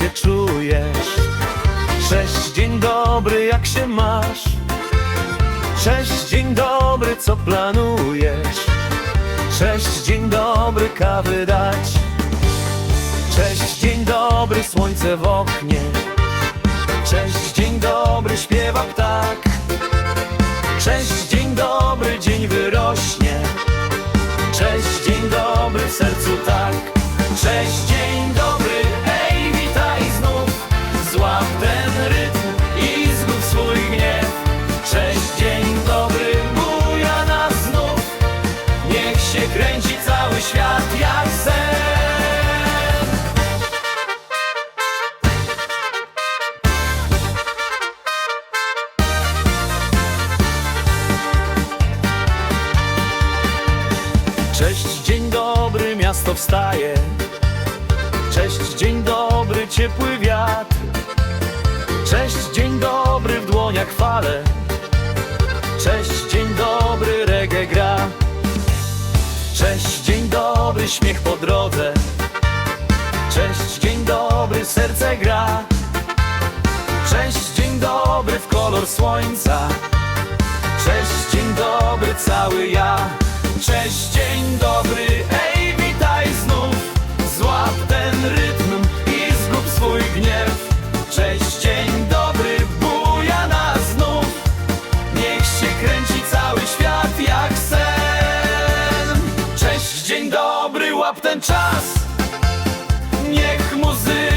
się czujesz? Cześć, dzień dobry, jak się masz? Cześć, dzień dobry, co planujesz? Cześć, dzień dobry, kawy dać? Cześć, dzień dobry, słońce w oknie. Cześć, dzień dobry, śpiewa ptak. Cześć, dzień dobry, dzień wyrośnie. Cześć, dzień dobry, w sercu tak. Cześć, dzień dobry, miasto wstaje. Cześć, dzień dobry, ciepły wiatr. Cześć, dzień dobry, w dłoniach fale. Cześć, dzień dobry, reggae gra. Cześć, dzień dobry, śmiech po drodze. Cześć, dzień dobry, serce gra. Cześć, dzień dobry, w kolor słońca. Cześć, dzień dobry, cały ja. Cześć, dzień dobry, ej, witaj znów. Złap ten rytm i zgub swój gniew. Cześć, dzień dobry, buja nas znów. Niech się kręci cały świat jak sen. Cześć, dzień dobry, łap ten czas. Niech muzyka